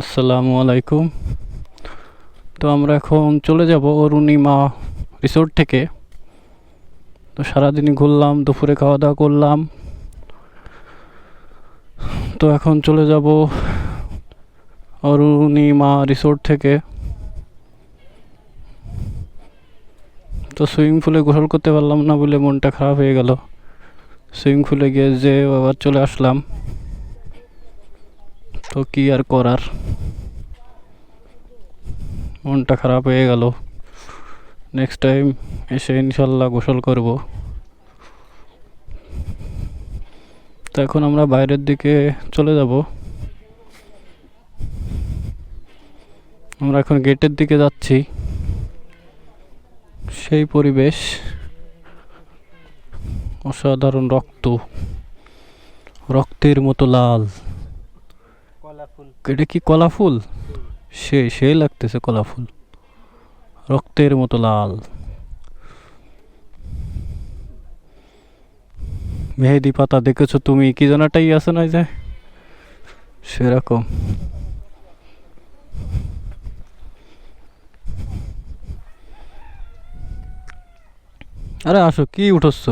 আসসালামু আলাইকুম। তো আমরা এখন চলে যাব অরুণিমা রিসোর্ট থেকে। তো সারাদিন ঘুরলাম, দুপুরে খাওয়া দাওয়া করলাম। তো এখন চলে যাব অরুণিমা রিসোর্ট থেকে। তো সুইমিং পুলে গোসল করতে পারলাম না বলে মনটা খারাপ হয়ে গেল। সুইমিং পুলে গিয়ে যে আবার চলে আসলাম। তো কি আর করার। মনটা খারাপ হয়ে গেল। নেক্সট টাইম এসে ইনশাল্লাহ গোসল করব। তো এখন আমরা বাইরের দিকে চলে যাব। আমরা এখন গেটের দিকে যাচ্ছি। সেই পরিবেশ অসাধারণ রক্ত। রক্তের মতো লাল। এটা কি কলা ফুল? সে সে লাগতেছে কলা ফুল। রক্তের মতো লাল। মেহেদি পাতা দেখেছ তুমি? কি জানাটাই আছে না যে? সেরকম। আরে আসো, কি উঠোচ্ছ?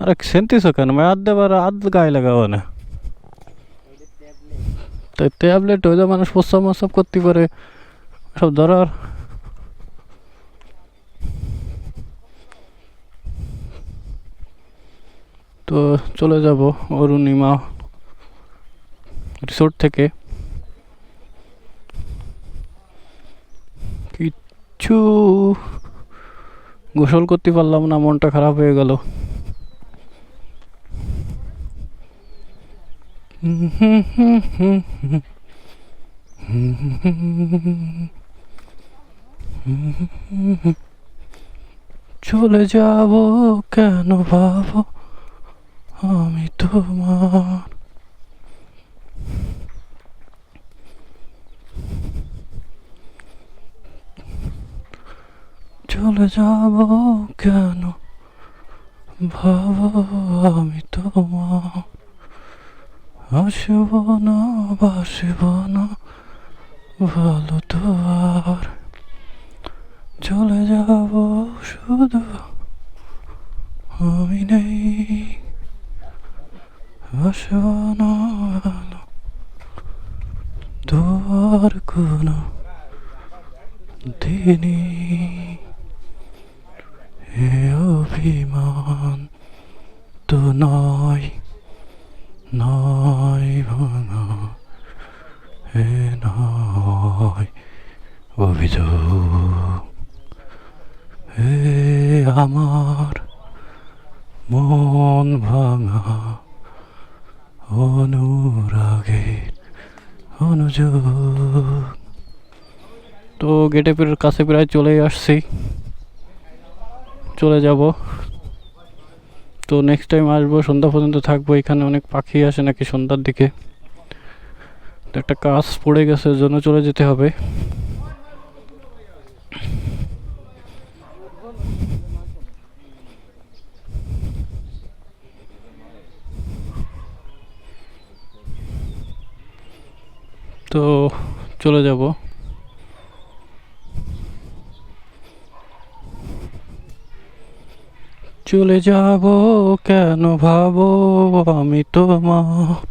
আরে সেন্তিস কেন মানে আধ দেবার আধ গায়ে লাগাবো না। তো ট্যাবলেট হয়ে যায় মানুষ প্রস্রাব মস্রাব করতে পারে। সব ধরার। তো চলে যাব অরুণিমা রিসোর্ট থেকে। কিচ্ছু গোসল করতে পারলাম না, মনটা খারাপ হয়ে গেল। চলে যাব কেন ভাবো আমি তোমার? চলে যাব কেন ভাবো আমি তোমার? আসব না বাসব না ভালো তো আর। চলে যাব শুধু আমি নেই। আসব না ভালো তোমার কোনো দিনই। এ অভিমান তো নয় নয় আমার মন ভাঙা অনুরাগের অনুযোগ তো গেটে কাছে প্রায় চলে আসছি। চলে যাব। তো নেক্সট টাইম আসব, সন্ধ্যা পর্যন্ত থাকব, এখানে অনেক পাখি আসে নাকি সন্ধ্যার দিকে। তো একটা কাজ পড়ে গেছে জন্য চলে যেতে হবে। তো চলে যাব। চলে যাব কেন ভাবো আমি তোমার।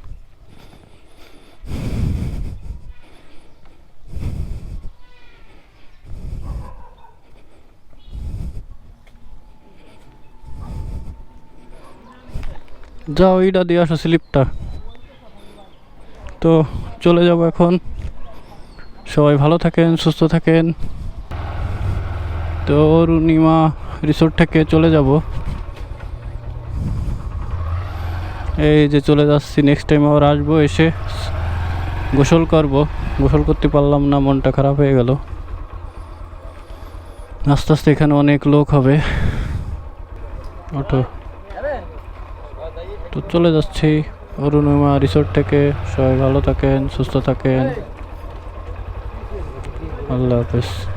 যাও এইটা দিয়ে আসো স্লিপটা। তো চলে যাব এখন। সবাই ভালো থাকেন, সুস্থ থাকেন। তো অরুণিমা রিসোর্ট থেকে চলে যাব। এই যে চলে যাচ্ছি নেক্সট টাইম আবার আসব, এসে গোসল করব। গোসল করতে পারলাম না, মনটা খারাপ হয়ে গেল। আস্তে আস্তে এখানে অনেক লোক হবে। অটো। তো চলে যাচ্ছি, অরুণিমা রিসোর্ট থেকে। সবাই ভালো থাকেন, সুস্থ থাকেন। আল্লাহ হাফেজ।